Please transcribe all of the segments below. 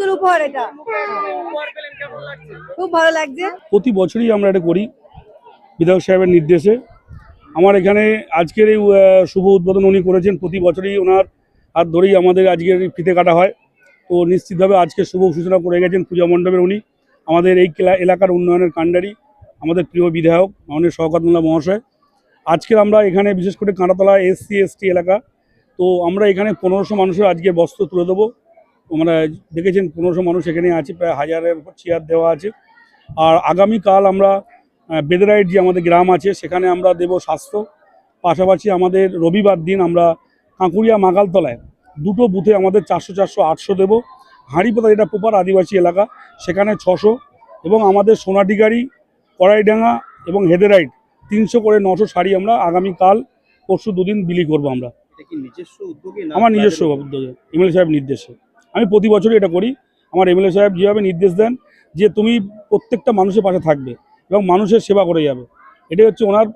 পুজোর উপহার এটা। খুব ভালো লাগছে। প্রতি বছরই আমরা এটা করি, বিধায়ক সাহেবের নির্দেশে। আমার এখানে আজকের এই শুভ উদ্বোধন উনি করেছেন, প্রতি বছরই ওনার হাত ধরেই আমাদের আজকের ফিতে কাটা হয়। তো নিশ্চিতভাবে আজকে শুভ সূচনা করে গেছেন পূজা মণ্ডপের উনি। আমাদের এই এলাকার উন্নয়নের কাণ্ডারি, আমাদের প্রিয় বিধায়ক, মাননীয় শওকতমুল্লা মহাশয়। আজকের আমরা এখানে বিশেষ করে কাঁটাতলা এসসি, এসটি এলাকা, তো আমরা এখানে পনেরোশো মানুষের আজকে বস্ত্র তুলে দেবো। আমরা দেখেছেন পনেরোশো মানুষ এখানে আছে প্রায় হাজারের উপর চেয়ার দেওয়া আছে। আর আগামীকাল আমরা বেদরাইট যে আমাদের গ্রাম আছে সেখানে আমরা দেব স্বাস্থ্য। পাশাপাশি আমাদের রবিবার দিন আমরা কাঁকুড়িয়া মাগালতলায় দুটো বুথে আমাদের চারশো চারশো আটশো দেবো। হাঁড়িপাতা যেটা প্রপার আদিবাসী এলাকা সেখানে ছশো এবং আমাদের সোনাটিগাড়ি কড়াইডাঙ্গা এবং হেদেরাইট তিনশো করে নশো শাড়ি আমরা আগামীকাল পরশু দুদিন বিলি করব আমরা। নিজস্ব উদ্যোগে না আমার নিজস্ব উদ্যোগে? এমএলএ সাহেব নির্দেশে। আমি প্রতি বছরই এটা করি। আমার এমএলএ সাহেব যেভাবে নির্দেশ দেন যে তুমি প্রত্যেকটা মানুষের পাশে থাকবে এবং মানুষের সেবা করে যাবে। এটাই হচ্ছে ওনার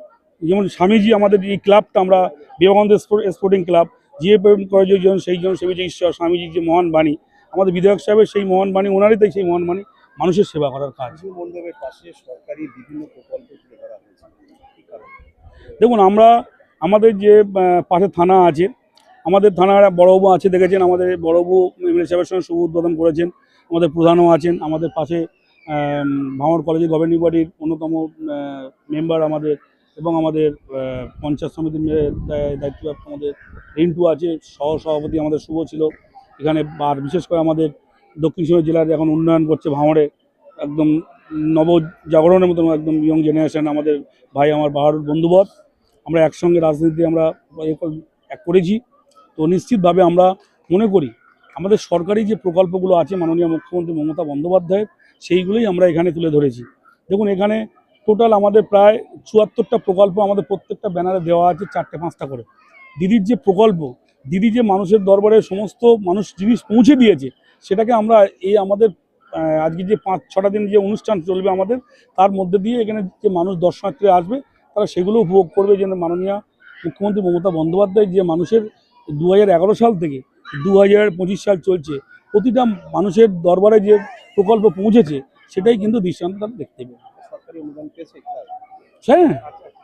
যেমন স্বামীজি আমাদের এই ক্লাবটা আমরা বিবেকানন্দ স্পোর্ট- স্পোর্টিং ক্লাব যে প্রেম করে যে জন সেই জন সেবিছে ঈশ্বর স্বামীজির যে মহান বাণী আমাদের বিধায়ক সাহেবের সেই মহান বাণী ওনারই তাই সেই মহান বাণী মানুষের সেবা করার কাজ। মণ্ডপের পাশে সরকারি বিভিন্ন প্রকল্প তুলে ধরা হয়েছে। দেখুন আমরা আমাদের যে পাশে থানা আছে আমাদের থানার বড়বাবু আছে, দেখেছেন? আমাদের বড়বাবু এমএলএ সাহেবের সঙ্গে শুভ উদ্বোধন করেছেন। আমাদের প্রধানও আছেন, আমাদের পাশে ভাঙড় কলেজের গভর্নিং বডির অন্যতম মেম্বার আমাদের এবং আমাদের পঞ্চায়েত সমিতির দায়িত্বপ্রাপ্ত আমাদের রিন্টু আছে সহ সভাপতি আমাদের শুভ ছিল। এখানে আর বিশেষ করে আমাদের দক্ষিণ সিংহ জেলার এখন উন্নয়ন করছে ভাঙড়ে। একদম নব জাগরণের মতন একদম ইয়ং জেনারেশন আমাদের ভাই, আমার বাহারুর বন্ধুবত আমরা একসঙ্গে রাজনীতি আমরা এক করেছি। তো নিশ্চিতভাবে আমরা মনে করি আমাদের সরকারি যে প্রকল্পগুলো আছে মাননীয় মুখ্যমন্ত্রী মমতা বন্দ্যোপাধ্যায়ের, সেইগুলোই আমরা এখানে তুলে ধরেছি। দেখুন, এখানে টোটাল আমাদের প্রায় চুয়াত্তরটা প্রকল্প আমাদের প্রত্যেকটা ব্যানারে দেওয়া আছে, চারটে, পাঁচটা করে। দিদির যে প্রকল্প, দিদি যে মানুষের দরবারে সমস্ত মানুষ জিনিস পৌঁছে দিয়েছে, সেটাকে আমরা এই আমাদের আজকে যে পাঁচ, ছটা দিন যে অনুষ্ঠান চলবে আমাদের, তার মধ্যে দিয়ে এখানে যে মানুষ দর্শনার্থী আসবে, তারা সেগুলো উপভোগ করবে। যেন মাননীয় মুখ্যমন্ত্রী মমতা বন্দ্যোপাধ্যায় যে মানুষের দু হাজার এগারো সাল থেকে দু হাজার পঁচিশ সাল চলছে। প্রতিটা মানুষের দরবারে যে প্রকল্প পৌঁছেছে সেটাই কিন্তু দৃষ্টান্ত তারা দেখতে পাবে হ্যাঁ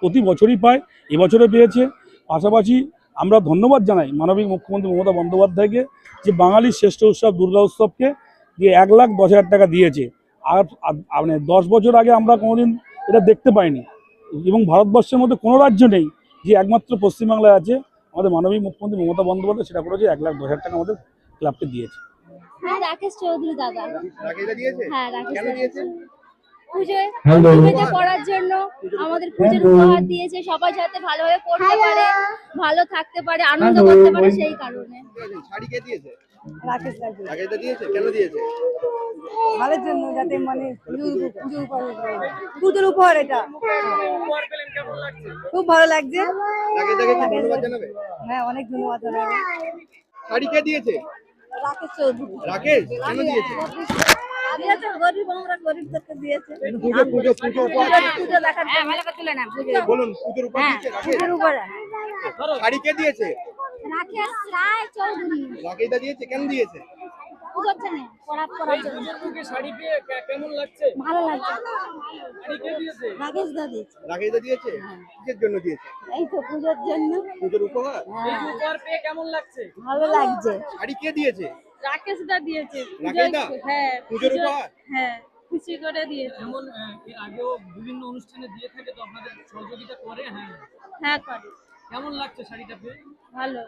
প্রতি বছরই পায় এবছরে পেয়েছে। পাশাপাশি আমরা ধন্যবাদ জানাই মানবিক মুখ্যমন্ত্রী মমতা বন্দ্যোপাধ্যায়কে যে বাঙালির শ্রেষ্ঠ উৎসব দুর্গা উৎসবকে যে এক লাখ দশ হাজার টাকা দিয়েছে। আর মানে দশ বছর আগে আমরা কোনোদিন এটা দেখতে পাইনি। এবং ভারতবর্ষের মধ্যে কোনো রাজ্য নেই যে একমাত্র পশ্চিমবাংলায় আছে। আমাদের মানবিক মুখ্যমন্ত্রী মমতা বন্দ্যোপাধ্যায় সেটা করেছে এক লাখ দশ হাজার টাকা আমাদের ক্লাবকে দিয়েছে। হ্যাঁ রাকেশ চৌধুরী দাদা। হ্যাঁ রাকেশ পুজোয় পুজোতে জন্য আমাদের পুজোর উপহার দিয়েছে সবাই যাতে ভালোভাবে করতে পারে ভালো থাকতে পারে আনন্দ করতে পারে সেই কারণে। শাড়ি কে দিয়েছে? রাকেশ দিয়েছে? কেন দিয়েছে? ভালোর জন্য যাতে মানে পুজোর পুজোর উপহার পুজোর উপহার এটা। খুব ভালো লাগছে। হ্যাঁ অনেক ধন্যবাদ জানাব। শাড়ি কে দিয়েছে? রাকেশ চৌধুরী। রাকেশ কেন দিয়েছে? দিয়েছে গরিব আমরা গরিবদেরকে দিয়েছে। পুজো পুজো পুজো উপহার পুজো দেখার ভালো করে তুলে না পুজো বলুন পুজোর উপহার দিয়েছে রাকেশ? পুজোর উপহার। শাড়ি কে দিয়েছে? রাকেশ রায় চৌধুরী। রাকেশদা দিয়েছে কেন দিয়েছে? পুজোর জন্য পড়াত করার জন্য। শাড়ি পেয়ে কে- কেমন লাগছে? ভালো লাগছে। শাড়ি কে দিয়েছে? রাকেশ দাদি রাকেশদা দিয়েছে? কিসের জন্য দিয়েছে? এই তো পুজোর জন্য। পুজোর উপহার? এই উপহার পেয়ে কেমন লাগছে? ভালো লাগছে। শাড়ি কে দিয়েছে? রাকেশ দা দিয়েছে। রাকেশদা হ্যাঁ পুজোর উপহার? হ্যাঁ খুশি করে দিয়েছে। আহ, এর আগেও বিভিন্ন অনুষ্ঠানে দিয়ে থাকে তো আপনাদের সহযোগিতা করে? হ্যাঁ। হ্যাঁ করে। কেমন লাগছে শাড়িটা পেয়ে? ভালো।